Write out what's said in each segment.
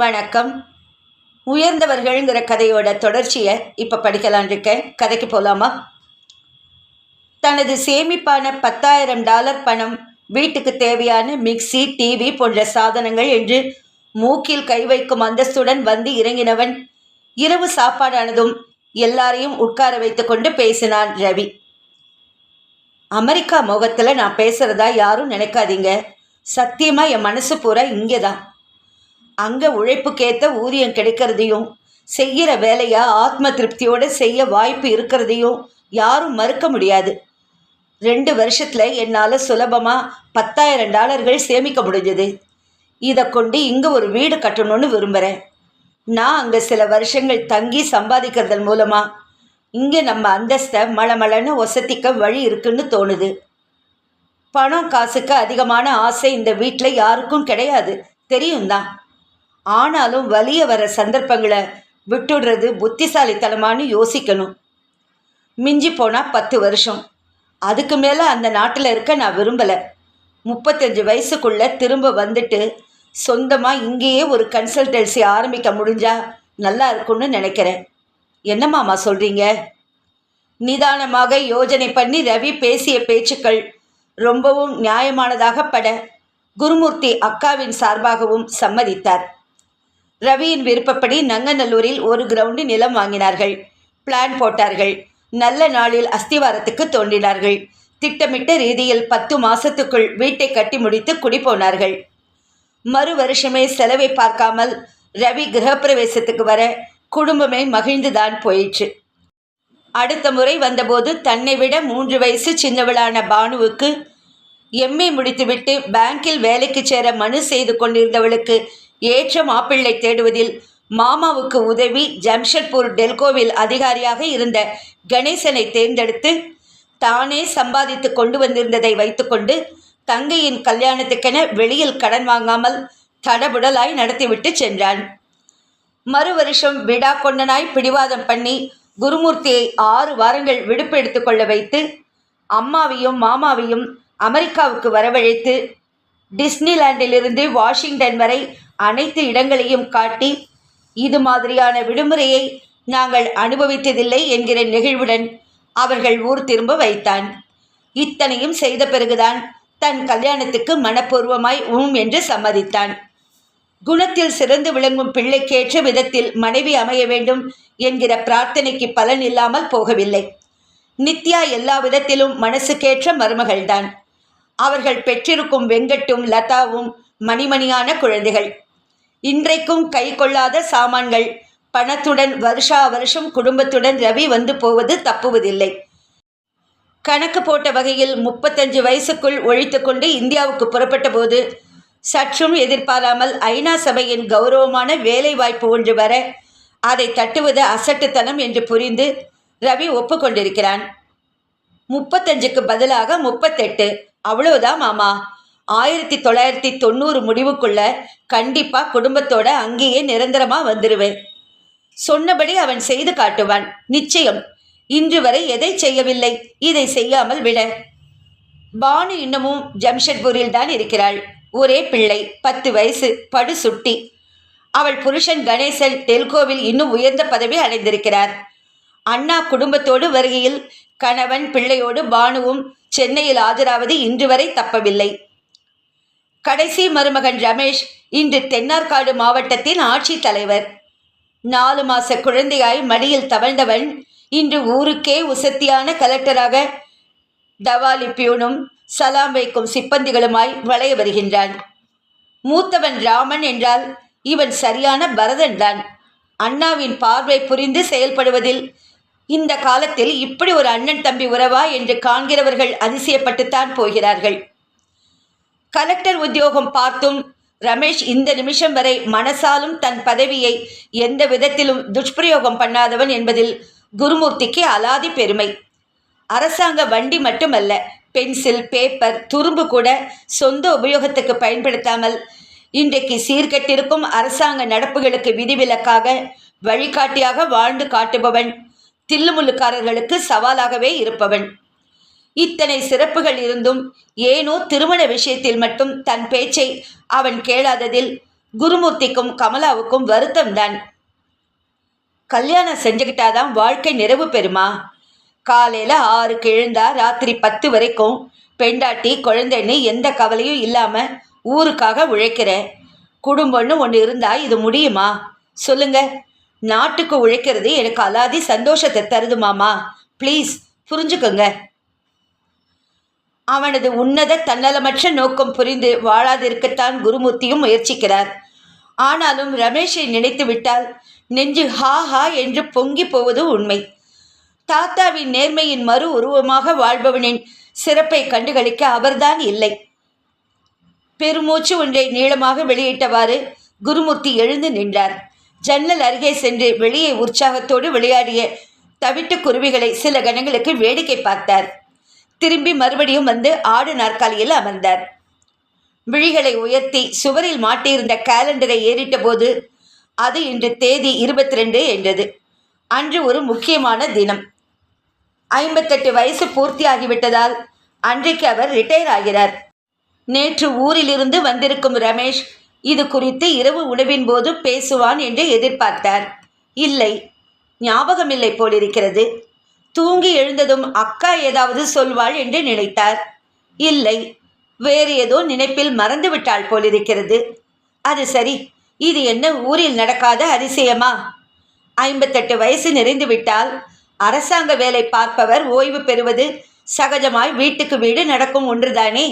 வணக்கம். உயர்ந்தவர்கள்ங்கிற கதையோட தொடர்ச்சியை இப்போ படிக்கலான் இருக்கேன். கதைக்கு போகலாமா தனது சேமிப்பான பத்தாயிரம் டாலர் பணம் வீட்டுக்கு தேவையான மிக்ஸி டிவி போன்ற சாதனங்கள் என்று மூக்கில் கை வைக்கும் அந்தஸ்துடன் வந்து இறங்கினவன் இரவு சாப்பாடானதும் எல்லாரையும் உட்கார வைத்துக்கொண்டு பேசினான் ரவி. அமெரிக்கா முகத்தில் நான் பேசுகிறதா யாரும் நினைக்காதீங்க. சத்தியமாக என் மனசு பூரா இங்கே தான் அங்கே உழைப்புக்கேற்ற ஊதியம் கிடைக்கிறதையும் செய்கிற வேலையை ஆத்ம திருப்தியோடு செய்ய வாய்ப்பு இருக்கிறதையும் யாரும் மறுக்க முடியாது. ரெண்டு வருஷத்தில் என்னால் சுலபமாக பத்தாயிரம் டாலர்கள் சேமிக்க முடிஞ்சது. இதை கொண்டு இங்கே ஒரு வீடு கட்டணும்னு விரும்புகிறேன் நான் அங்கே சில வருஷங்கள் தங்கி சம்பாதிக்கிறதன் மூலமாக இங்கே நம்ம அந்தஸ்தை மளமளன்னு ஒசத்திக்க வழி இருக்குன்னு தோணுது. பணம் காசுக்கு அதிகமான ஆசை இந்த வீட்டில் யாருக்கும் கிடையாது. தெரியும் தான் ஆனாலும் வலிய வர சந்தர்ப்பங்களை விட்டுடுறது புத்திசாலித்தனமானு யோசிக்கணும். மிஞ்சி போனால் பத்து வருஷம். அதுக்கு மேலே அந்த நாட்டில் இருக்க நான் விரும்பலை. முப்பத்தஞ்சு வயசுக்குள்ளே திரும்ப வந்துட்டு சொந்தமாக இங்கேயே ஒரு கன்சல்டன்சி ஆரம்பிக்க முடிஞ்சா நல்லா இருக்கும்னு நினைக்கிறேன். என்ன மாமா சொல்கிறீங்க நிதானமாக யோஜனை பண்ணி ரவி பேசிய பேச்சுக்கள் ரொம்பவும் நியாயமானதாக பட குருமூர்த்தி அக்காவின் சார்பாகவும் சம்மதித்தார். ரவியின் விருப்பப்படி நங்கநல்லூரில் ஒரு கிரவுண்டு நிலம் வாங்கினார்கள். பிளான் போட்டார்கள். நல்ல நாளில் அஸ்திவாரத்துக்கு தோன்றினார்கள். திட்டமிட்ட ரீதியில் பத்து மாசத்துக்குள் வீட்டை கட்டி முடித்து குடிபோனார்கள். மறு வருஷமே செலவை பார்க்காமல் ரவி கிரகப்பிரவேசத்துக்கு வர குடும்பமே மகிழ்ந்துதான் போயிற்று. அடுத்த முறை வந்தபோது தன்னை விட மூன்று வயசு சின்னவளான பானுவுக்கு எம்ஏ முடித்துவிட்டு பேங்கில் வேலைக்கு சேர மனு செய்து கொண்டிருந்தவளுக்கு ஏற்ற மாப்பிள்ளை தேடுவதில் மாமாவுக்கு உதவி ஜம்ஷெட்பூர் டெல்கோவில் அதிகாரியாக இருந்த கணேசனை தேர்ந்தெடுத்து தானே சம்பாதித்து கொண்டு வந்திருந்ததை வைத்துக்கொண்டு தங்கையின் கல்யாணத்துக்கென வெளியில் கடன் வாங்காமல் தடபுடலாய் நடத்திவிட்டு சென்றான். மறு வருஷம் விடா கொண்டனாய் பிடிவாதம் பண்ணி குருமூர்த்தியை ஆறு வாரங்கள் விடுப்பு எடுத்துக்கொள்ள வைத்து அம்மாவையும் மாமாவையும் அமெரிக்காவுக்கு வரவழைத்து டிஸ்னிலாண்டிலிருந்து வாஷிங்டன் வரை அனைத்து இடங்களையும் காட்டி இது மாதிரியான விடுமுறையை நாங்கள் அனுபவித்ததில்லை என்கிற நெகிழ்வுடன் அவர்கள் ஊர் திரும்ப வைத்தான். இத்தனையும் செய்த பிறகுதான் தன் கல்யாணத்துக்கு மனப்பூர்வமாய் உம் என்று சம்மதித்தான். குணத்தில் சிறந்து விளங்கும் பிள்ளைக்கேற்ற விதத்தில் மனைவி அமைய வேண்டும் என்கிற பிரார்த்தனைக்கு பலன் இல்லாமல் போகவில்லை. நித்யா எல்லா விதத்திலும் மனசுக்கேற்ற மருமகள்தான். அவர்கள் பெற்றிருக்கும் வெங்கட்டும் லதாவும் மணிமணியான குழந்தைகள். இன்றைக்கும் கை கொள்ளாத சாமான்கள். பணத்துடன் வருஷா வருஷம் குடும்பத்துடன் ரவி வந்து போவது தப்புவதில்லை. கணக்கு போட்ட வகையில் முப்பத்தஞ்சு வயசுக்குள் ஒழித்து கொண்டு இந்தியாவுக்கு புறப்பட்ட போது சற்றும் எதிர்பாராமல் ஐநா சபையின் கௌரவமான வேலை வாய்ப்பு ஒன்று வர அதை தட்டுவது அசட்டுத்தனம் என்று புரிந்து ரவி ஒப்புக்கொண்டிருக்கிறான். முப்பத்தஞ்சுக்கு பதிலாக முப்பத்தெட்டு. அவ்வளவுதான் மாமா. ஆயிரத்தி தொள்ளாயிரத்தி தொண்ணூறு முடிவுக்குள்ள கண்டிப்பா குடும்பத்தோட அங்கேயே நிரந்தரமா வந்துடுவேன் சொன்னபடி அவன் செய்து காட்டுவான். நிச்சயம் இன்று வரை எதை செய்யவில்லை இதை செய்யாமல் விட. பானு இன்னமும் ஜம்ஷெட்பூரில் தான் இருக்கிறாள். ஒரே பிள்ளை பத்து வயசு படு சுட்டி. அவள் புருஷன் கணேசன் டெல்கோவில் இன்னும் உயர்ந்த பதவி அடைந்திருக்கிறார். அண்ணா குடும்பத்தோடு வருகையில் கணவன் பிள்ளையோடு பானுவும் சென்னையில் ஆஜராவது இன்று வரை தப்பவில்லை. கடைசி மருமகன் ரமேஷ் இன்று தென்னார்காடு மாவட்டத்தின் ஆட்சித் தலைவர். நாலு மாச குழந்தையாய் மடியில் தவழ்ந்தவன் இன்று ஊருக்கே உசத்தியான கலெக்டராக தவாலி பியூனும் சலாம் வைக்கும் சிப்பந்திகளுமாய் வளைய வருகின்றான். மூத்தவன் ராமன் என்றால் இவன் சரியான பரதன்தான் அண்ணாவின் பார்வை புரிந்து செயல்படுவதில் இந்த காலத்தில் இப்படி ஒரு அண்ணன் தம்பி உறவா என்று காண்கிறவர்கள் அதிசயப்பட்டுத்தான் போகிறார்கள். கலெக்டர் உத்தியோகம் பார்த்தும் ரமேஷ் இந்த நிமிஷம் வரை மனசாலும் தன் பதவியை எந்த விதத்திலும் துஷ்பிரயோகம் பண்ணாதவன் என்பதில் குருமூர்த்திக்கு அலாதி பெருமை. அரசாங்க வண்டி மட்டுமல்ல பென்சில் பேப்பர் துரும்பு கூட சொந்த உபயோகத்துக்கு பயன்படுத்தாமல் இன்றைக்கு சீர்கட்டிருக்கும் அரசாங்க நடப்புகளுக்கு விதிவிலக்காக வழிகாட்டியாக வாழ்ந்து காட்டுபவன் தில்லுமுள்ளுக்காரர்களுக்கு சவாலாகவே இருப்பவன். இத்தனை சிறப்புகள் இருந்தும் ஏனோ திருமண விஷயத்தில் மட்டும் தன் பேச்சை அவன் கேளாததில் குருமூர்த்திக்கும் கமலாவுக்கும் வருத்தம்தான் கல்யாணம் செஞ்சுக்கிட்டாதான் வாழ்க்கை நிறைவு பெறுமா? காலையில் ஆறுக்கு எழுந்தா ராத்திரி பத்து வரைக்கும் பெண்டாட்டி குழந்தைன்னு எந்த கவலையும் இல்லாமல் ஊருக்காக உழைக்கிற. குடும்பம்னு ஒன்று இருந்தால் இது முடியுமா? சொல்லுங்க. நாட்டுக்கு உழைக்கிறது எனக்கு அலாதி சந்தோஷத்தை தருது மாமா. ப்ளீஸ் புரிஞ்சுக்கோங்க. அவனது உன்னத தன்னலமற்ற நோக்கம் புரிந்து வாழாதிருக்கத்தான் குருமூர்த்தியும் முயற்சிக்கிறார். ஆனாலும் ரமேஷை நினைத்து விட்டால் நெஞ்சு ஹா ஹா என்று பொங்கி போவது உண்மை. தாத்தாவின் நேர்மையின் மறு உருவமாக வாழ்பவனின் சிறப்பை கண்டுகளிக்க அவர்தான் இல்லை. பெருமூச்சு ஒன்றை நீளமாக வெளியிட்டவாறு குருமூர்த்தி எழுந்து நின்றார். ஜன்னல் அருகே சென்று வெளியே உற்சாகத்தோடு விளையாடிய தவிட்டு குருவிகளை சில கணங்களுக்கு வேடிக்கை பார்த்தார். திரும்பி மறுபடியும் வந்து ஆடு நாற்காலியில் அமர்ந்தார். விழிகளை உயர்த்தி சுவரில் மாட்டியிருந்த கேலண்டரை ஏறிட்ட போது அது இன்று தேதி இருபத்தி ரெண்டு என்றது. அன்று ஒரு முக்கியமான தினம். ஐம்பத்தெட்டு வயசு பூர்த்தியாகிவிட்டதால் அன்றைக்கு அவர் ரிட்டையர் ஆகிறார். நேற்று ஊரிலிருந்து வந்திருக்கும் ரமேஷ் இது குறித்து இரவு உணவின் போது பேசுவான் என்று எதிர்பார்த்தார். இல்லை ஞாபகமில்லை போலிருக்கிறது. தூங்கி எழுந்ததும் அக்கா ஏதாவது சொல்வாள் என்று நினைத்தார். இல்லை வேறு ஏதோ நினைப்பில் மறந்துவிட்டாள் போலிருக்கிறது. அது சரி இது என்ன ஊரில் நடக்காத அதிசயமா? ஐம்பத்தெட்டு வயசு நிறைந்துவிட்டால் அரசாங்க வேலை பார்ப்பவர் ஓய்வு பெறுவது சகஜமாய் வீட்டுக்கு வீடு நடக்கும் ஒன்றுதானே?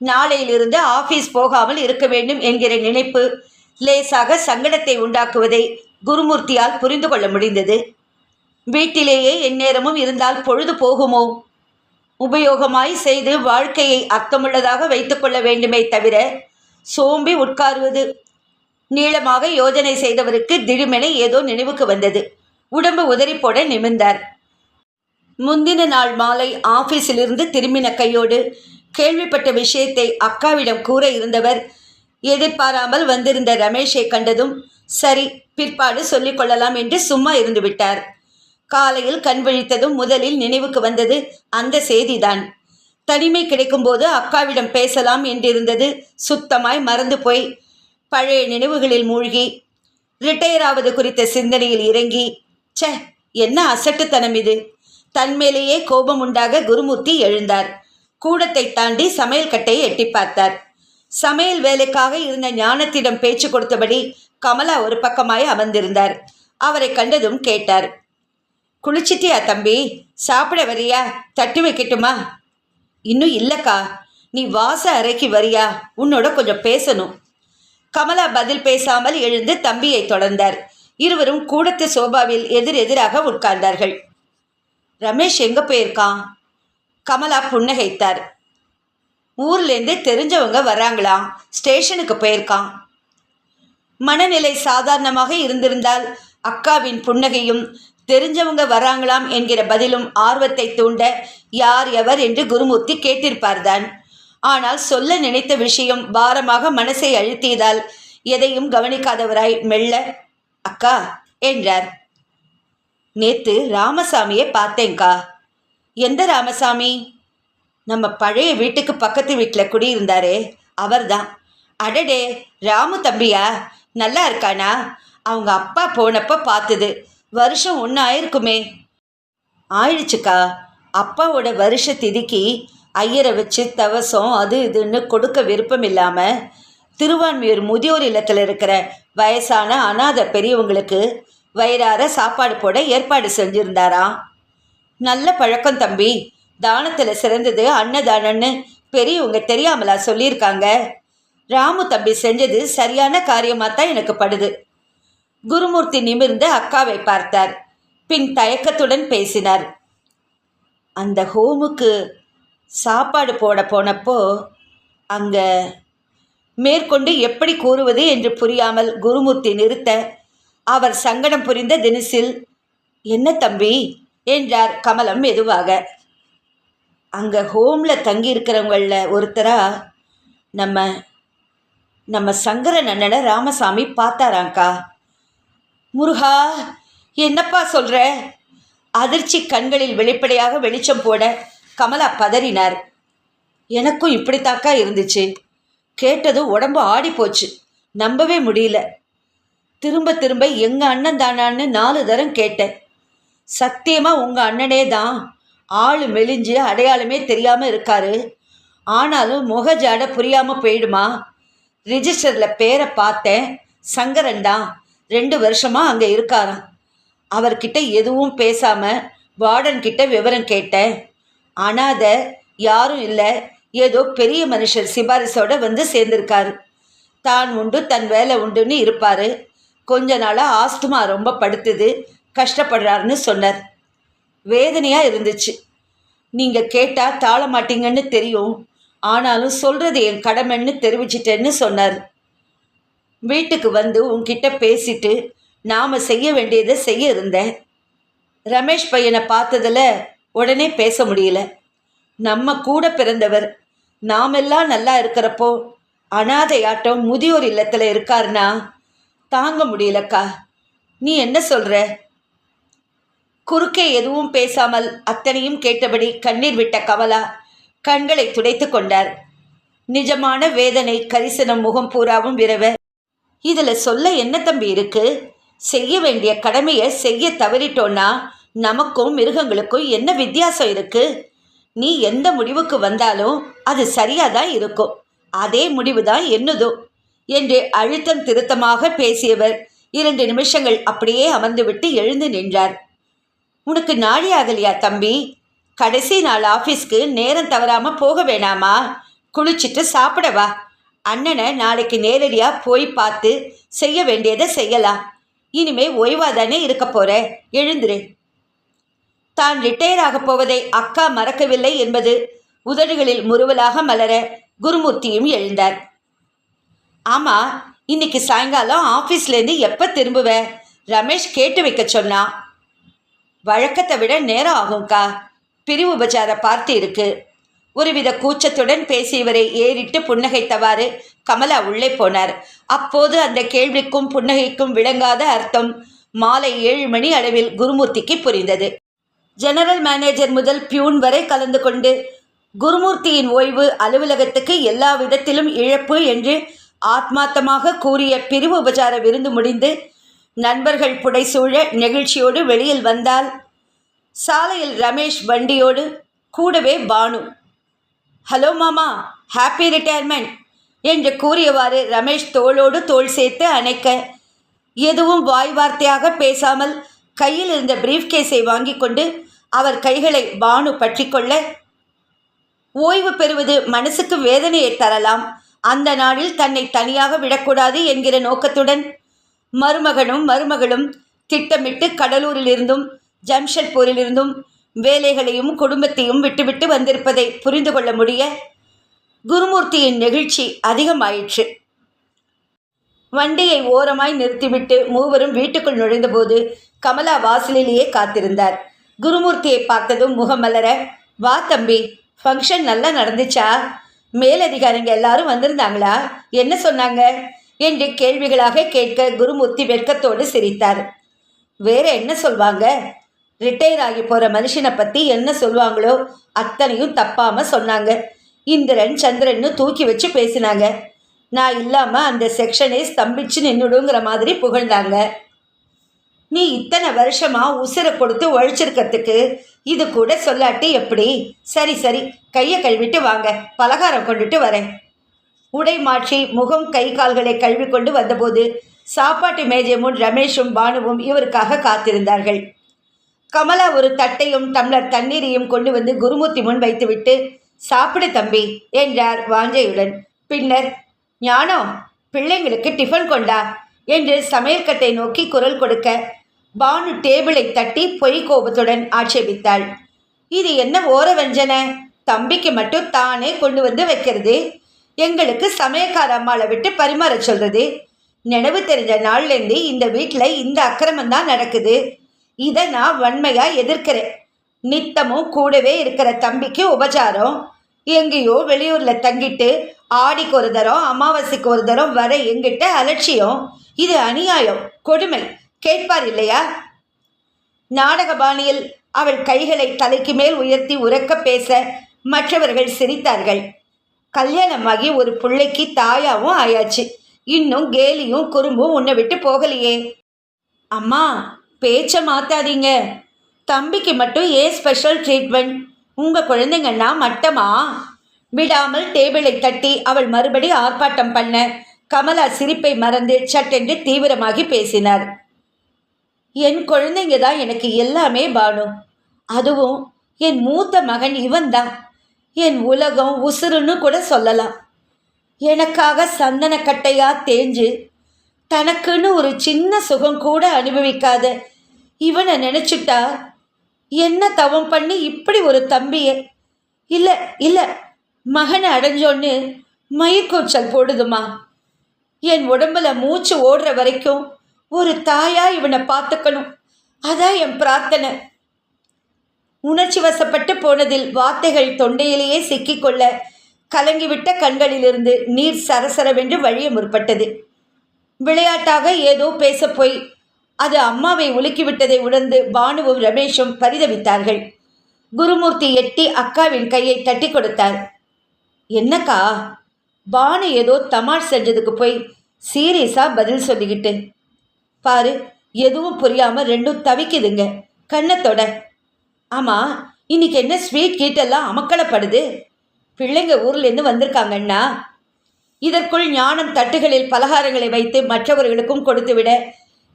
நாளையிலிருந்து ஆபீஸ் போகாமல் இருக்க வேண்டும் என்கிற நினைப்பு லேசாக சங்கடத்தை உண்டாக்குவதை குருமூர்த்தியால் புரிந்து கொள்ள முடிந்தது. வீட்டிலேயே எந்நேரமும் இருந்தால் பொழுது போகுமோ? உபயோகமாய் செய்து வாழ்க்கையை அர்த்தமுள்ளதாக வைத்துக்கொள்ள வேண்டுமே தவிர சோம்பி உட்காருவது நீளமாக யோஜனை செய்தவருக்கு திடுமென ஏதோ நினைவுக்கு வந்தது. உடம்பு உதறி போட நிமிர்ந்தார். முந்தின நாள் மாலை ஆபீஸிலிருந்து திரும்பின கையோடு கேள்விப்பட்ட விஷயத்தை அக்காவிடம் கூற இருந்தவர் எதிர்பாராமல் வந்திருந்த ரமேஷை கண்டதும் சரி பிற்பாடு சொல்லிக் கொள்ளலாம் என்று சும்மா இருந்துவிட்டார். காலையில் கண் விழித்ததும் முதலில் நினைவுக்கு வந்தது அந்த செய்திதான். தனிமை கிடைக்கும்போது அக்காவிடம் பேசலாம் என்றிருந்தது சுத்தமாய் மறந்து போய். பழைய நினைவுகளில் மூழ்கி ரிட்டையர் ஆவது குறித்த சிந்தனையில் இறங்கி ச்சே என்ன அசட்டுத்தனம் இது? தன்மேலேயே கோபம் உண்டாக குருமூர்த்தி எழுந்தார். கூடத்தை தாண்டி சமையல் கட்டையை எட்டி பார்த்தார். சமையல் வேலைக்காக இருந்த ஞானத்திடம் பேச்சு கொடுத்தபடி கமலா ஒரு பக்கமாய் அமர்ந்திருந்தார். அவரை கண்டதும் கேட்டார். குளிச்சிட்டியா தம்பி? சாப்பிட வரியா? தட்டு வைக்கட்டுமா? இன்னும் இல்லைக்கா. நீ வாச அறைக்கு வரியா? உன்னோட கொஞ்சம் பேசணும். கமலா பதில் பேசாமல் எழுந்து தம்பியை தொடர்ந்தார். இருவரும் கூடத்து சோபாவில் எதிர் எதிராக உட்கார்ந்தார்கள். ரமேஷ் எங்க போயிருக்கான்? கமலா புன்னகைத்தார். ஊர்லேருந்து தெரிஞ்சவங்க வராங்களாம். ஸ்டேஷனுக்கு போயிருக்கான். மனநிலை சாதாரணமாக இருந்திருந்தால் அக்காவின் புன்னகையும் தெரிஞ்சவங்க வராங்களாம் என்கிற பதிலும் ஆர்வத்தை தூண்ட யார் எவர் என்று குருமூர்த்தி கேட்டிருப்பார்தான் ஆனால் சொல்ல நினைத்த விஷயம் பாரமாக மனசை அழுத்தியதால் எதையும் கவனிக்காதவராய் மெல்ல அக்கா என்றார். நேத்து ராமசாமியை பார்த்தேங்க்கா எந்த ராமசாமி? நம்ம பழைய வீட்டுக்கு பக்கத்து வீட்டில் குடியிருந்தாரே அவர்தான். அடடே ராமு தம்பியா? நல்லா இருக்கானா? அவங்க அப்பா போனப்போ பார்த்தது. வருஷம் ஒன்று ஆயிருக்குமே ஆயிடுச்சுக்கா. அப்பாவோட வருஷ திதிக்கு ஐயரை வச்சு தவசம் அது இதுன்னு கொடுக்க விருப்பம் இல்லாமல் திருவான்மியூர் முதியோர் இல்லத்தில் இருக்கிற வயசான அனாதை பெரியவங்களுக்கு வயிறார சாப்பாடு போட ஏற்பாடு செஞ்சுருந்தாரா? நல்ல பழக்கம் தம்பி. தானத்தில் சிறந்தது அன்னதானம்னு பெரியவங்க தெரியாமலா சொல்லியிருக்காங்க. ராமு தம்பி செஞ்சது சரியான காரியமாக தான் எனக்கு படுது. குருமூர்த்தி நிமிர்ந்து அக்காவை பார்த்தார். பின் தயக்கத்துடன் பேசினார். அந்த ஹோமுக்கு சாப்பாடு போட போனப்போ அங்கே மேற்கொண்டு எப்படி கூறுவது என்று புரியாமல் குருமூர்த்தி நிறுத்த அவர் சங்கடம் புரிந்த தினசில் என்ன தம்பி? என்றார் கமலம் மெதுவாக. அங்கே ஹோமில் தங்கியிருக்கிறவங்களில் ஒருத்தரா? நம்ம நம்ம சங்கரன் அண்ணனை ராமசாமி பார்த்தாராங்க்கா? முருகா என்னப்பா சொல்கிற அதிர்ச்சி கண்களில் வெளிப்படையாக வெளிச்சம் போட கமலா பதறினார். எனக்கும் இப்படித்தாக்கா இருந்துச்சு. கேட்டதும் உடம்பு ஆடி போச்சு நம்பவே முடியல. திரும்ப திரும்ப எங்கள் அண்ணன் தானான்னு நாலு தரம் கேட்டேன். சத்தியமாக உங்கள் அண்ணனே தான் ஆள் மெலிஞ்சு அடையாளமே தெரியாமல் இருக்காரு. ஆனாலும் முகஜாட புரியாமல் போயிடுமா? ரிஜிஸ்டரில் பேரை பார்த்தேன். சங்கரன் தான். ரெண்டு வருஷமாக அங்கே இருக்காராம். அவர்கிட்ட எதுவும் பேசாமல் வார்டன் கிட்ட விவரம் கேட்டேன். அனாத யாரும் இல்லை. ஏதோ பெரிய மனுஷர் சிபாரிசோட வந்து சேர்ந்திருக்காரு. தான் உண்டு தன் வேலை உண்டுன்னு இருப்பார். கொஞ்ச நாளாக ஆஸ்துமா ரொம்ப படுத்துது கஷ்டப்படுறாருன்னு சொன்னார். வேதனையாக இருந்துச்சு. நீங்கள் கேட்டால் தாழ மாட்டீங்கன்னு தெரியும். ஆனாலும் சொல்கிறது என் கடமைன்னு தெரிவிச்சிட்டேன்னு சொன்னார். வீட்டுக்கு வந்து உன்கிட்ட பேசிட்டு நாம் செய்ய வேண்டியதை செய்ய இருந்தேன் ரமேஷ் பையனை பார்த்ததில் உடனே பேச முடியல. நம்ம கூட பிறந்தவர் நாமெல்லாம் நல்லா இருக்கிறப்போ அனாதையாட்டம் முதியோர் இல்லத்தில் இருக்காருன்னா தாங்க முடியலக்கா. நீ என்ன சொல்கிற குறுக்கே எதுவும் பேசாமல் அத்தனையும் கேட்டபடி கண்ணீர் விட்ட கமலா கண்களை துடைத்து கொண்டார். நிஜமான வேதனை கரிசனம் முகம் பூராவும் விரவ இதில் சொல்ல என்ன தம்பி இருக்கு? செய்ய வேண்டிய கடமையை செய்ய தவறிட்டோன்னா நமக்கும் மிருகங்களுக்கும் என்ன வித்தியாசம் இருக்கு? நீ எந்த முடிவுக்கு வந்தாலும் அது சரியாக தான் இருக்கும். அதே முடிவு தான் என்னதோ. என்று அழுத்தம் திருத்தமாக பேசியவர் இரண்டு நிமிஷங்கள் அப்படியே அமர்ந்துவிட்டு எழுந்து நின்றார். உனக்கு நாழி ஆகலையா தம்பி? கடைசி நாள் ஆஃபீஸ்க்கு நேரம் தவறாமல் போக வேணாமா? குளிச்சுட்டு சாப்பிடவா அண்ணனை நாளைக்கு நேரடியாக போய் பார்த்து செய்ய வேண்டியதை செய்யலாம். இனிமே ஓய்வாக தானே இருக்க போற? எழுந்துரு. தான் ரிட்டையர் ஆகப் போவதை அக்கா மறக்கவில்லை என்பது உதடுகளில் முறுவலாக மலர குருமூர்த்தியும் எழுந்தார். ஆமாம் இன்னைக்கு சாயங்காலம் ஆஃபீஸ்லேருந்து எப்போ திரும்புவ? ரமேஷ் கேட்டு வைக்க சொன்னா. வழக்கத்தை விட நேரம் ஆகும்க்கா. பிரிவு உபச்சார பார்த்து இருக்கு. ஒருவித கூச்சத்துடன் பேசியவரை ஏறிட்டு புன்னகைத்தவாறு கமலா உள்ளே போனார். அப்போது அந்த கேள்விக்கும் புன்னகைக்கும் விளங்காத அர்த்தம் மாலை ஏழு மணி அளவில் குருமூர்த்திக்கு புரிந்தது. ஜெனரல் மேனேஜர் முதல் பியூன் வரை கலந்து கொண்டு குருமூர்த்தியின் ஓய்வு அலுவலகத்துக்கு எல்லா விதத்திலும் இழப்பு என்று ஆத்மார்த்தமாக கூறிய பிரிவு உபச்சார விருந்து முடிந்து நண்பர்கள் புடைசூழ நெகிழ்ச்சியோடு வெளியில் வந்தால் சாலையில் ரமேஷ் வண்டியோடு கூடவே பானு ஹலோ மாமா ஹாப்பி ரிட்டையர்மெண்ட் என்று கூறியவாறு ரமேஷ் தோளோடு தோள் சேர்த்து அணைக்க எதுவும் வாய் வார்த்தையாக பேசாமல் கையில் இருந்த பிரீஃப் கேஸை வாங்கி கொண்டு அவர் கைகளை பானு பற்றிக்கொள்ள ஓய்வு பெறுவது மனசுக்கு வேதனையை தரலாம். அந்த நாளில் தன்னை தனியாக விடக்கூடாது என்கிற நோக்கத்துடன் மருமகனும் மருமகளும் திட்டமிட்டு கடலூரிலிருந்தும் ஜம்ஷெட்பூரிலிருந்தும் வேலைகளையும் குடும்பத்தையும் விட்டுவிட்டு வந்திருப்பதை புரிந்து கொள்ள முடிய குருமூர்த்தியின் நெகிழ்ச்சி அதிகமாயிற்று. வண்டியை ஓரமாய் நிறுத்திவிட்டு மூவரும் வீட்டுக்குள் நுழைந்தபோது கமலா வாசலிலேயே காத்திருந்தார். குருமூர்த்தியை பார்த்ததும் முகமலர வா தம்பி ஃபங்க்ஷன் நல்லா நடந்துச்சா? மேலதிகாரிங்க எல்லாரும் வந்திருந்தாங்களா? என்ன சொன்னாங்க? என்று கேள்விகளாக கேட்க குருமூர்த்தி வெட்கத்தோடு சிரித்தார். வேற என்ன சொல்வாங்க? ரிட்டையர் ஆகி போகிற மனுஷனை பற்றி என்ன சொல்லுவாங்களோ அத்தனையும் தப்பாமல் சொன்னாங்க. இந்திரன் சந்திரன்னு தூக்கி வச்சு பேசினாங்க. நான் இல்லாமல் அந்த செக்ஷனே ஸ்தம்பிச்சு நின்றுடுங்கிற மாதிரி புகழ்ந்தாங்க. நீ இத்தனை வருஷமாக உசுரை கொடுத்து உழைச்சிருக்கிறதுக்கு இது கூட சொல்லாட்டி எப்படி? சரி சரி கையை கழுவிட்டு வாங்க. பலகாரம் கொண்டுட்டு வரேன். உடை மாற்றி முகம் கை கால்களை கழுவி கொண்டு வந்தபோது சாப்பாட்டு மேஜை முன் ரமேஷும் பானுவும் இவருக்காக காத்திருந்தார்கள். கமலா ஒரு தட்டையும் டம்ளர் தண்ணீரையும் கொண்டு வந்து குருமூர்த்தி முன் வைத்துவிட்டு சாப்பிடு தம்பி என்றார் வாஞ்சையுடன். பின்னர் ஞானோ பிள்ளைங்களுக்கு டிஃபன் கொண்டா என்று சமையல்கட்டை நோக்கி குரல் கொடுக்க பானு டேபிளை தட்டி பொய் கோபத்துடன் ஆட்சேபித்தாள். இது என்ன ஓர வஞ்சன? தம்பிக்கு மட்டும் தானே கொண்டு வந்து வைக்கிறது? எங்களுக்கு சமயக்கார அம்மாவை விட்டு பரிமாறச் சொல்றது? நினைவு தெரிஞ்ச நாள்லேருந்து இந்த வீட்டில் இந்த அக்கிரமம் தான் நடக்குது. இதை நான் வன்மையாக எதிர்க்கிறேன். நித்தமும் கூடவே இருக்கிற தம்பிக்கு உபச்சாரம். எங்கேயோ வெளியூரில் தங்கிட்டு ஆடிக்கு ஒரு தரம் அமாவாசைக்கு ஒரு தரம் வர எங்கிட்ட அலட்சியம். இது அநியாயம் கொடுமை. கேட்பார் இல்லையா? நாடக பாணியில் அவள் கைகளை தலைக்கு மேல் உயர்த்தி உறக்க பேச மற்றவர்கள் சிரித்தார்கள். கல்யாணமாகி ஒரு பிள்ளைக்கு தாயாவும் ஆயாச்சு. இன்னும் கேலியும் குறும்பும் உன்னை விட்டு போகலையே. அம்மா பேச்சை மாத்தாதீங்க. தம்பிக்கு மட்டும் ஏன் ஸ்பெஷல் ட்ரீட்மெண்ட் உங்கள் குழந்தைங்கன்னா மட்டமா? விடாமல் டேபிளை தட்டி அவள் மறுபடி ஆர்ப்பாட்டம் பண்ண கமலா சிரிப்பை மறந்து சட்டென்று தீவிரமாகி பேசினார். என் குழந்தைங்க தான் எனக்கு எல்லாமே பானு. அதுவும் என் மூத்த மகன் இவன்தான். என் உலகம் உசுருன்னு கூட சொல்லலாம். எனக்காக சந்தன கட்டையா தேஞ்சு தனக்குன்னு ஒரு சின்ன சுகம் கூட அனுபவிக்காத இவனை நினச்சிட்டா என்ன தவம் பண்ணி இப்படி ஒரு தம்பியை? இல்லை இல்லை மகனை அடைஞ்சோன்னு மயக்கூச்சல் போடுதுமா? என் உடம்புல மூச்சு ஓடுற வரைக்கும் ஒரு தாயா இவனை பார்த்துக்கணும். அதான் என் பிரார்த்தனை. உணர்ச்சி வசப்பட்டு போனதில் வார்த்தைகள் தொண்டையிலேயே சிக்கிக்கொள்ள கலங்கிவிட்ட கண்களிலிருந்து நீர் சரசரவென்று வழிய முற்பட்டது. விளையாட்டாக ஏதோ பேசப்போய் அது அம்மாவை உலுக்கிவிட்டதை உணர்ந்து பானுவும் ரமேஷும் பரிதவித்தார்கள். குருமூர்த்தி எட்டி அக்காவின் கையை தட்டி கொடுத்தார். என்னக்கா பானு ஏதோ தமாஷ் செஞ்சதுக்கு போய் சீரியஸாக பதில் சொல்லிக்கிட்டு. பாரு எதுவும் புரியாமல் ரெண்டும் தவிக்குதுங்க. கண்ணத்தோட ஆமாம் இன்னைக்கு என்ன ஸ்வீட் கீட்டெல்லாம் அமக்கலப்படுது? பிள்ளைங்க ஊர்லேருந்து வந்திருக்காங்கண்ணா இதற்குள் ஞானம் தட்டுகளில் பலகாரங்களை வைத்து மற்றவர்களுக்கும் கொடுத்துவிட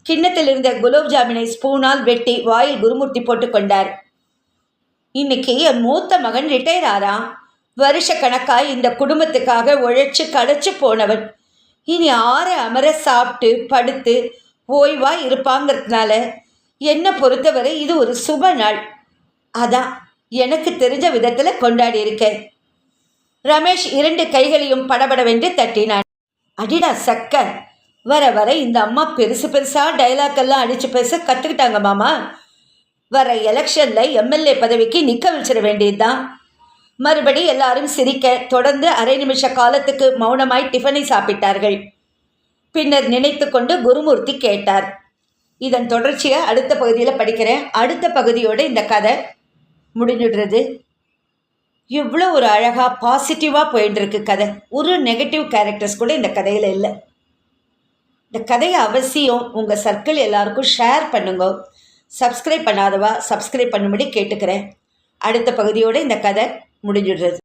கிண்ணத்தில் இருந்த குலோப் ஜாமினை ஸ்பூனால் வெட்டி வாயில் குருமூர்த்தி போட்டுக்கொண்டார் இன்னைக்கு என் மூத்த மகன் ரிட்டையர் ஆறான் வருஷ கணக்காய் இந்த குடும்பத்துக்காக உழைச்சு களைச்சு போனவன். இனி ஆற அமர சாப்பிட்டு படுத்து ஓய்வா இருப்பாங்கிறதுனால என்னை பொறுத்தவரை இது ஒரு சுப நாள். அதான் எனக்கு தெரிஞ்ச விதத்தில் கொண்டாடி இருக்கேன். ரமேஷ் இரண்டு கைகளையும் படபடவென்று தட்டினான். அடிடா சக்க வர வர இந்த அம்மா பெருசு பெருசாக டைலாக் எல்லாம் அடித்து பேச கற்றுக்கிட்டாங்க மாமா. வர எலெக்ஷனில் எம்எல்ஏ பதவிக்கு நிற்க வச்சிட வேண்டியதுதான். மறுபடி எல்லாரும் சிரிக்க தொடர்ந்து அரை நிமிஷ காலத்துக்கு மௌனமாய் டிஃபனை சாப்பிட்டார்கள். பின்னர் நினைத்து கொண்டு குருமூர்த்தி கேட்டார். இதன் தொடர்ச்சியை அடுத்த பகுதியில் படிக்கிறேன். அடுத்த பகுதியோடு இந்த கதை முடிஞ்சிடுறது. இவ்வளோ ஒரு அழகாக பாசிட்டிவாக போயிட்டு இருக்கு கதை. ஒரு நெகட்டிவ் கேரக்டர்ஸ் கூட இந்த கதையில் இல்லை. இந்த கதையை அவசியம் உங்கள் சர்க்கிள் எல்லாருக்கும் ஷேர் பண்ணுங்க. சப்ஸ்கிரைப் பண்ணாதவா? சப்ஸ்கிரைப் பண்ணும்படி கேட்டுக்கிறேன். அடுத்த பகுதியோடு இந்த கதை முடிஞ்சிடுறது